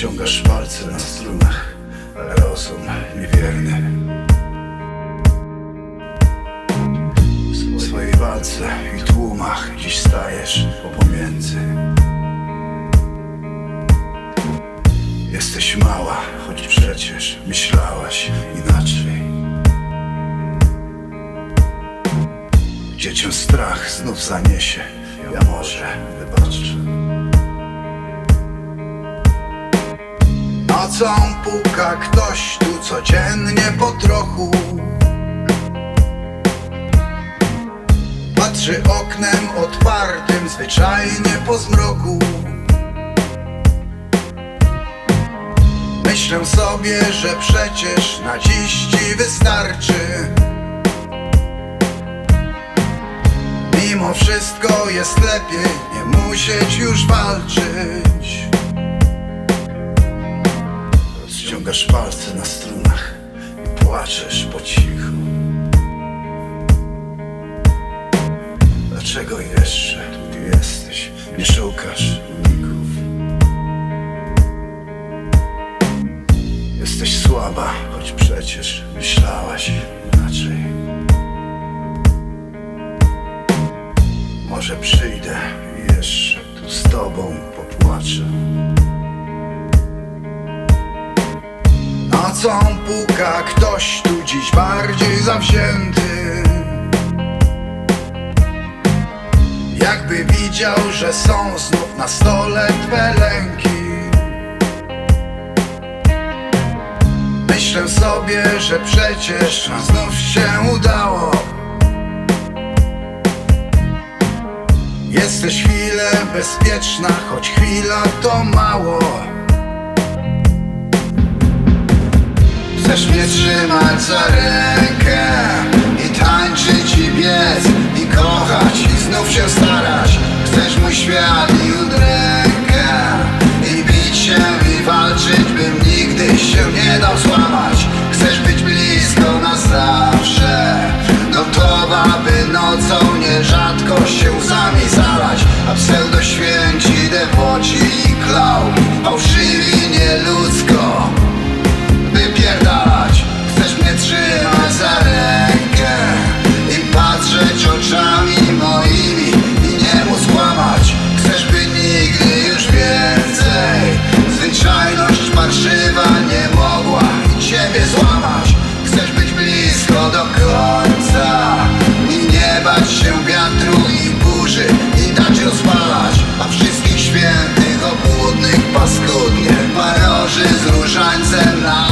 Ściągasz palce na strunach, ale rozum niewierny. W swojej walce i tłumach dziś stajesz pomiędzy. Jesteś mała, choć przecież myślałaś inaczej. Dzieciom strach znów zaniesie, ja może wybaczę. Nocą puka ktoś tu codziennie po trochu. Patrzy oknem otwartym zwyczajnie po zmroku. Myślę sobie, że przecież na dziś ci wystarczy. Mimo wszystko jest lepiej nie musieć już walczyć Ściągasz palce na strunach i płaczesz po cichu. Dlaczego jeszcze tu jesteś? Nie szukasz uników Jesteś słaba, choć przecież myślałaś inaczej. Może przyjdę i jeszcze tu z tobą popłaczę Nocą puka ktoś tu dziś bardziej zawzięty. Jakby widział, że są znów na stole twe lęki. Myślę sobie, że przecież znów się udało. Jesteś chwilę bezpieczna, choć chwila to mało Chcesz mnie trzymać za rękę I tańczyć i biec I kochać i znów się starać Zaporoży z różańcem na